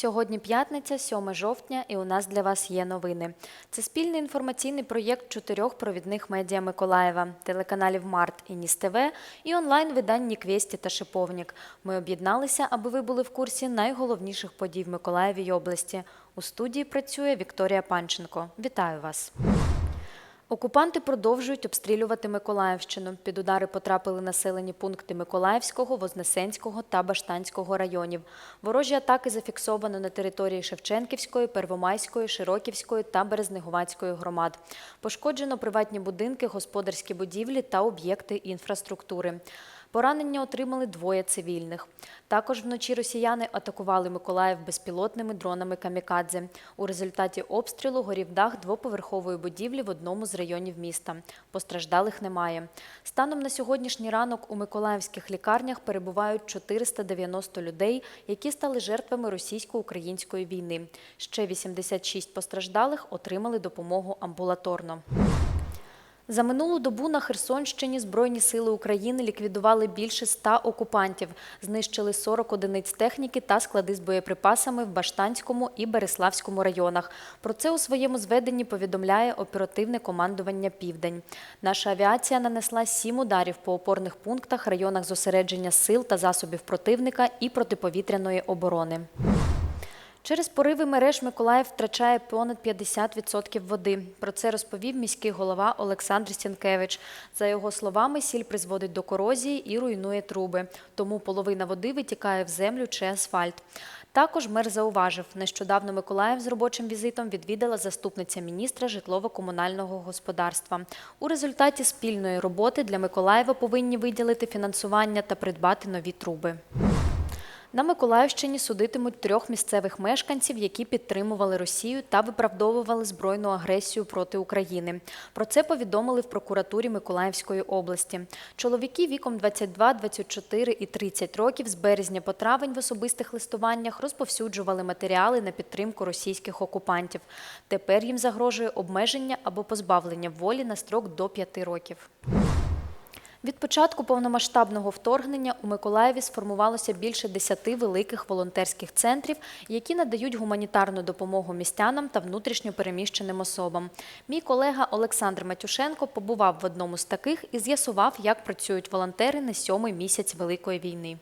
Сьогодні п'ятниця, 7 жовтня, і у нас для вас є новини. Це спільний інформаційний проєкт чотирьох провідних медіа Миколаєва, телеканалів Март і Ніс ТВ і онлайн-видань Ніквєсті та Шиповнік. Ми об'єдналися, аби ви були в курсі найголовніших подій в й області. У студії працює Вікторія Панченко. Вітаю вас! Окупанти продовжують обстрілювати Миколаївщину. Під удари потрапили населені пункти Миколаївського, Вознесенського та Баштанського районів. Ворожі атаки зафіксовано на території Шевченківської, Первомайської, Широківської та Березнегувацької громад. Пошкоджено приватні будинки, господарські будівлі та об'єкти інфраструктури. Поранення отримали двоє цивільних. Також вночі росіяни атакували Миколаїв безпілотними дронами камікадзе. У результаті обстрілу горів дах двоповерхової будівлі в одному з районів міста. Постраждалих немає. Станом на сьогоднішній ранок у миколаївських лікарнях перебувають 490 людей, які стали жертвами російсько-української війни. Ще 86 постраждалих отримали допомогу амбулаторно. За минулу добу на Херсонщині Збройні сили України ліквідували більше 100 окупантів, знищили 40 одиниць техніки та склади з боєприпасами в Баштанському і Береславському районах. Про це у своєму зведенні повідомляє оперативне командування Південь. Наша авіація нанесла сім ударів по опорних пунктах, районах зосередження сил та засобів противника і протиповітряної оборони. Через пориви мереж Миколаїв втрачає понад 50% води. Про це розповів міський голова Олександр Сінкевич. За його словами, сіль призводить до корозії і руйнує труби, тому половина води витікає в землю чи асфальт. Також мер зауважив, нещодавно Миколаїв з робочим візитом відвідала заступниця міністра житлово-комунального господарства. У результаті спільної роботи для Миколаєва повинні виділити фінансування та придбати нові труби. На Миколаївщині судитимуть трьох місцевих мешканців, які підтримували Росію та виправдовували збройну агресію проти України. Про це повідомили в прокуратурі Миколаївської області. Чоловіки віком 22, 24 і 30 років з березня по травень в особистих листуваннях розповсюджували матеріали на підтримку російських окупантів. Тепер їм загрожує обмеження або позбавлення волі на строк до 5 років. Від початку повномасштабного вторгнення у Миколаєві сформувалося більше десяти великих волонтерських центрів, які надають гуманітарну допомогу містянам та внутрішньо переміщеним особам. Мій колега Олександр Матюшенко побував в одному з таких і з'ясував, як працюють волонтери на сьомий місяць Великої війни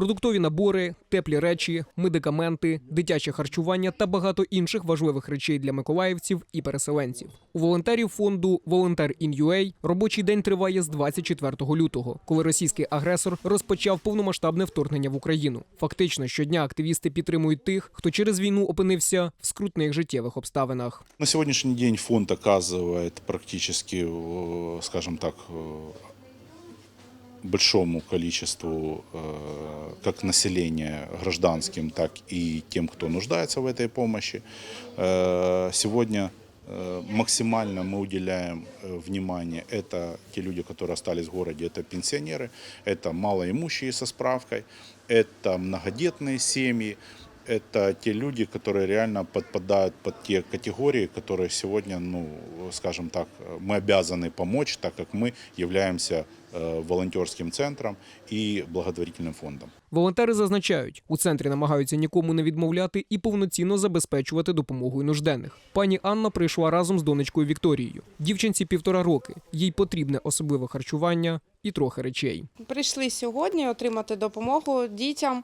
Продуктові набори, теплі речі, медикаменти, дитяче харчування та багато інших важливих речей для миколаївців і переселенців. У волонтерів фонду Волонтер in робочий день триває з 24 лютого, коли російський агресор розпочав повномасштабне вторгнення в Україну. Фактично щодня активісти підтримують тих, хто через війну опинився в скрутних життєвих обставинах. На сегодняшний день фонд оказывает практически, э, скажем так, э, большому количеству э, как населения гражданским, так и тем, кто нуждается в этой помощи. Э, Сегодня э, максимально мы уделяем э, внимание. Это те люди, которые остались в городе, это пенсионеры, это малоимущие со справкой, это многодетные семьи, это те люди, которые реально подпадают под те категории, которые сегодня, ну, скажем так, мы обязаны помочь, так как мы являемся э, волонтерским центром и благотворительным фондом. Волонтери зазначають, у центрі намагаються нікому не відмовляти і повноцінно забезпечувати допомогою нужденних. Пані Анна прийшла разом з донечкою Вікторією. Дівчинці півтора роки. Їй потрібне особливе харчування і трохи речей. Прийшли сьогодні отримати допомогу дітям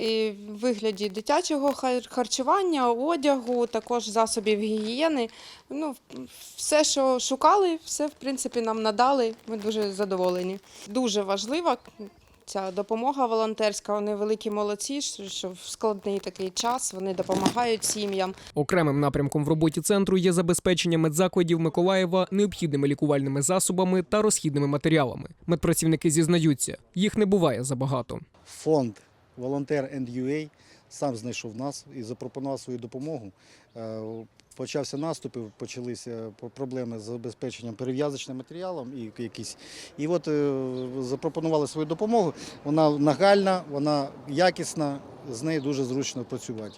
і в вигляді дитячого хар- харчування, одягу, також засобів гігієни. Ну, все, що шукали, все в принципі нам надали. Ми дуже задоволені. Дуже важлива ця допомога волонтерська. Вони великі молодці, що що в складний такий час вони допомагають сім'ям. Окремим напрямком в роботі центру є забезпечення медзакладів Миколаєва необхідними лікувальними засобами та розхідними матеріалами. Медпрацівники зізнаються, їх не буває забагато. фонд Волонтер UA сам знайшов нас і запропонував свою допомогу. Е, Почався наступ, почалися проблеми з забезпеченням перев'язочним матеріалом і якісь. І от е, запропонували свою допомогу. Вона нагальна, вона якісна, з нею дуже зручно працювати.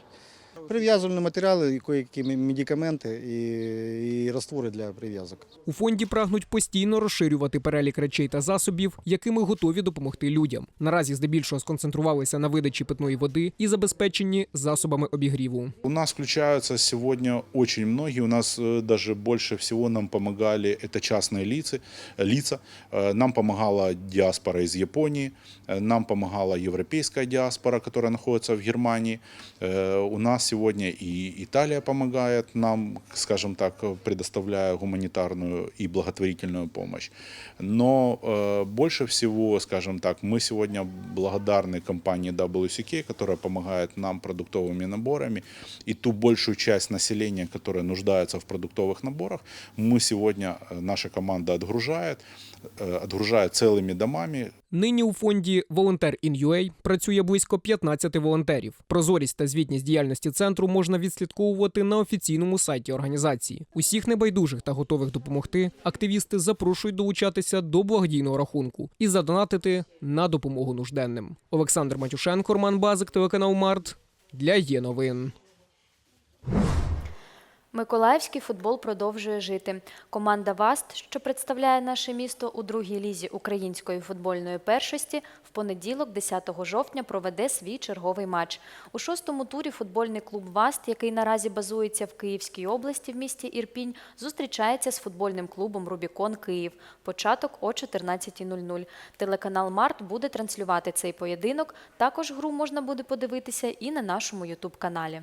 Прив'язувальні матеріали, які медикаменти і, і раствори для прив'язок. У фонді прагнуть постійно розширювати перелік речей та засобів, якими готові допомогти людям. Наразі здебільшого сконцентрувалися на видачі питної води і забезпеченні засобами обігріву. У нас включаются сегодня очень многие. У нас э, даже больше всего нам помогали это частные лица. лица. Э, Нам помогала диаспора из Японии, э, нам помогала европейская диаспора, которая находится в Германии. Э, У нас сегодня и Италия помогает нам, скажем так, предоставляя гуманитарную и благотворительную помощь. Но э, больше всего, скажем так, мы сегодня благодарны компании WCK, которая помогает нам продуктовыми наборами. И ту большую часть населения, которая нуждается в продуктовых наборах, мы сегодня, э, наша команда отгружает, э, отгружает целыми домами, Нині у фонді Волонтер in працює близько 15 волонтерів. Прозорість та звітність діяльності центру можна відслідковувати на офіційному сайті організації. Усіх небайдужих та готових допомогти активісти запрошують долучатися до благодійного рахунку і задонатити на допомогу нужденним. Олександр Матюшенко, Роман Базик, телеканал Март для є новин. Миколаївський футбол продовжує жити. Команда ВАСТ, що представляє наше місто у другій лізі української футбольної першості, в понеділок, 10 жовтня, проведе свій черговий матч. У шостому турі футбольний клуб ВАСТ, який наразі базується в Київській області в місті Ірпінь, зустрічається з футбольним клубом Рубікон Київ. Початок о 14.00. Телеканал Март буде транслювати цей поєдинок. Також гру можна буде подивитися і на нашому Ютуб-каналі.